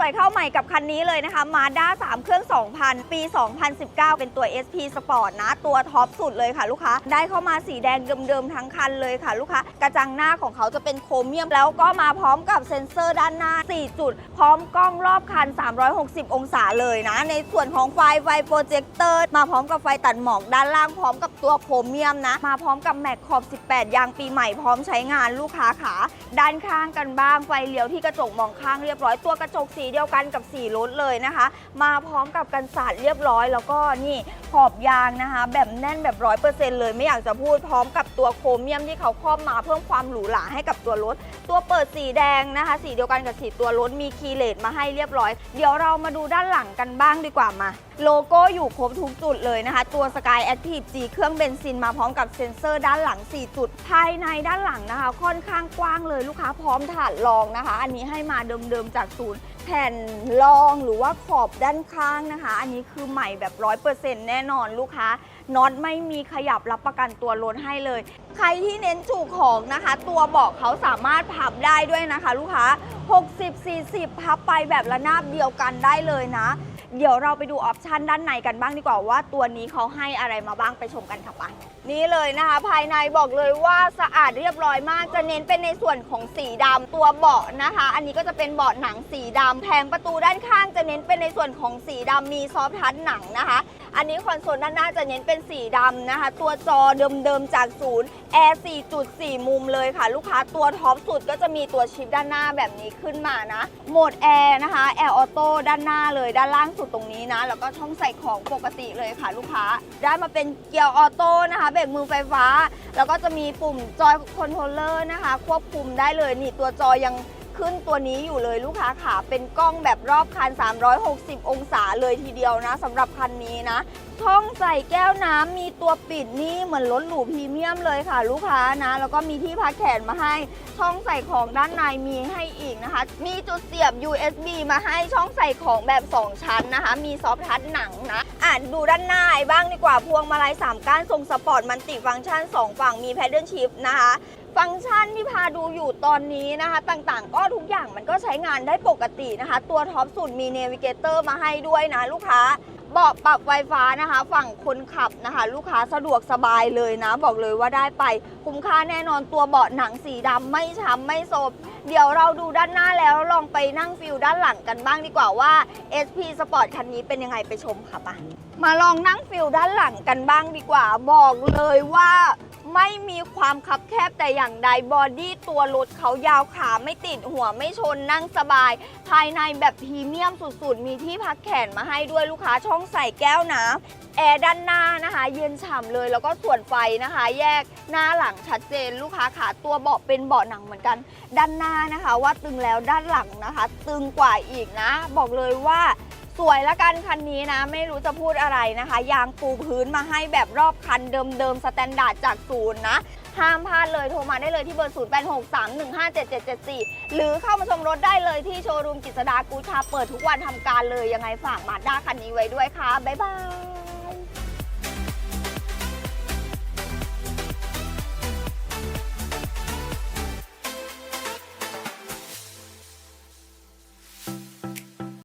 วยเข้าใหม่กับคันนี้เลยนะคะมาด้า3เครื่อง 2000 ปี 2019 เป็นตัว SP Sport นะ ตัวท็อปสุดเลยค่ะลูกค้า ได้เข้ามาสีแดงเดิมๆทั้งคันเลยค่ะลูกค้า กระจังหน้าของเขาจะเป็นโครเมียม แล้วก็มาพร้อมกับเซ็นเซอร์ด้านหน้า 4 จุด พร้อมกล้องรอบคัน 360 องศาเลยนะ ในส่วนของไฟไฟโปรเจคเตอร์ มาพร้อมกับไฟตัดหมอกด้านล่างพร้อมกับตัวโครเมียมนะ มาพร้อมกับแม็กขอบ 18 ยางปีใหม่พร้อมใช้งานลูกค้าขา ด้านข้างกันบ้าง ไฟเลี้ยวที่กระจกมองข้างเรียบร้อย ตัวกระจกสีเดียวกันกับสีรถเลยนะคะ มาพร้อมกับกันสาดเรียบร้อย แล้วก็นี่ขอบยางนะคะ แบบแน่นแบบร้อยเปอร์เซ็นต์เลยไม่อยากจะพูดพร้อมกับตัวโครเมียมที่เขาครอบมาเพิ่มความหรูหราให้กับตัวรถ ตัวเปิดสีแดงนะคะ สีเดียวกันกับสีตัวรถมีคีย์เลสมาให้เรียบร้อย เดี๋ยวเรามาดูด้านหลังกันบ้างดีกว่ามาโลโก้อยู่ครบทุกจุดเลยนะคะ ตัว Sky Active G เครื่องเบนซินมาพร้อมกับเซ็นเซอร์ด้านหลัง 4 จุด ภายในด้านหลังนะคะ ค่อนข้างกว้างเลยลูกค้าพร้อมถาดรองนะคะ อันนี้ให้มาเดิมๆจากศูนย์แผ่นรองหรือว่าขอบด้านข้างนะคะ อันนี้คือใหม่แบบร้อยเปอร์เซ็นต์แน่นอนลูกค้าน็อตไม่มีขยับรับประกันตัวล้นให้เลย ใครที่เน้นจุของนะคะ ตัวเบาะเขาสามารถพับได้ด้วยนะคะ ลูกค้า 60 40 พับไปแบบระนาบเดียวกันได้เลยนะ เดี๋ยวเราไปดูออปชันด้านในกันบ้างดีกว่าว่าตัวนี้เขาให้อะไรมาบ้างไปชมกันค่ะไปนี่เลยนะคะ ภายในบอกเลยว่าสะอาดเรียบร้อยมาก จะเน้นเป็นในส่วนของสีดำตัวเบาะนะคะ อันนี้ก็จะเป็นเบาะหนังสีดำแผงประตูด้านข้างจะเน้นเป็นในส่วนของสีดำมีซอฟท์ทัชหนังนะคะ อันนี้คอนโซลด้านหน้าจะเน้นเป็นสีดำนะคะ ตัวจอเดิมๆจากศูนย์ แอร์ 4.4 มุมเลยค่ะ ลูกค้าตัวท็อปสุดก็จะมีตัวชิปด้านหน้าแบบนี้ขึ้นมานะ โหมดแอร์นะคะแอร์ออโต้ด้านหน้าเลยด้านล่างสุดตรงนี้นะ แล้วก็ช่องใส่ของปกติเลยค่ะ ลูกค้า ได้มาเป็นเกียร์ออโต้นะคะเบรกมือไฟฟ้า แล้วก็จะมีปุ่มจอยคอนโทรลเลอร์นะคะ ควบคุมได้เลยนี่ตัวจอยัง ขึ้นตัวนี้อยู่เลยลูกค้าขาเป็นกล้องแบบรอบคัน 360 องศาเลยทีเดียวนะสำหรับคันนี้นะช่องใส่แก้วน้ำมีตัวปิดนี่เหมือนรถหรูพรีเมียมเลยค่ะ ลูกค้านะ แล้วก็มีที่พักแขนมาให้ ช่องใส่ของด้านในมีให้อีกนะคะ มีจุดเสียบ USB มาให้ช่องใส่ของแบบ 2 ชั้นนะคะ มีซอฟท์ทัชหนังนะอ่านดูด้านหน้าบ้างดีกว่าพวงมาลัย3ก้านทรงสปอร์ตมันติฟังก์ชัน 2 ฝั่งมีแพดเดิลชิพนะคะ ฟังก์ชันที่พาดูอยู่ตอนนี้นะคะ ต่างๆ ก็ทุกอย่างมันก็ใช้งานได้ปกตินะคะ ตัวท็อปสุดมีเนวิเกเตอร์มาให้ด้วยนะลูกค้าเบาะปรับไฟฟ้านะคะ ฝั่งคนขับนะคะ ลูกค้าสะดวกสบายเลยนะ บอกเลยว่าได้ไป คุ้มค่าแน่นอนตัวเบาะหนังสีดำไม่ช้ำไม่โซบเดี๋ยวเราดูด้านหน้าแล้วลองไปนั่งฟิลด้านหลังกันบ้างดีกว่าว่า SP Sport คันนี้เป็นยังไงไปชมค่ะไป มาลองนั่งฟิลด้านหลังกันบ้างดีกว่า บอกเลยว่าไม่มีความคับแคบแต่อย่างใดบอดี้ตัวรถเขายาวขาไม่ติดหัวไม่ชนนั่งสบาย ภายในแบบพรีเมียมสุดๆ มีที่พักแขนมาให้ด้วยลูกค้าช่องใส่แก้วน้ำแอร์ด้านหน้านะคะ เย็นฉ่ำเลยแล้วก็ส่วนไฟนะคะ แยกหน้าหลังชัดเจน ลูกค้าขาตัวเบาะเป็นเบาะหนังเหมือนกัน ด้านหน้านะคะ ว่าตึงแล้วด้านหลังนะคะ ตึงกว่าอีกนะ บอกเลยว่า สวยละกันคันนี้นะ ไม่รู้จะพูดอะไรนะคะ ยางปูพื้นมาให้แบบรอบคันเดิมๆสแตนดาร์ดจากศูนย์นะ ห้ามพลาดเลยโทรมาได้เลยที่เบอร์ 0863157774 หรือเข้ามาชมรถได้เลยที่โชว์รูมกิษดากูชาเปิดทุกวันทำการเลยยังไงฝากมาด้าคันนี้ไว้ด้วยค่ะ บ๊ายบาย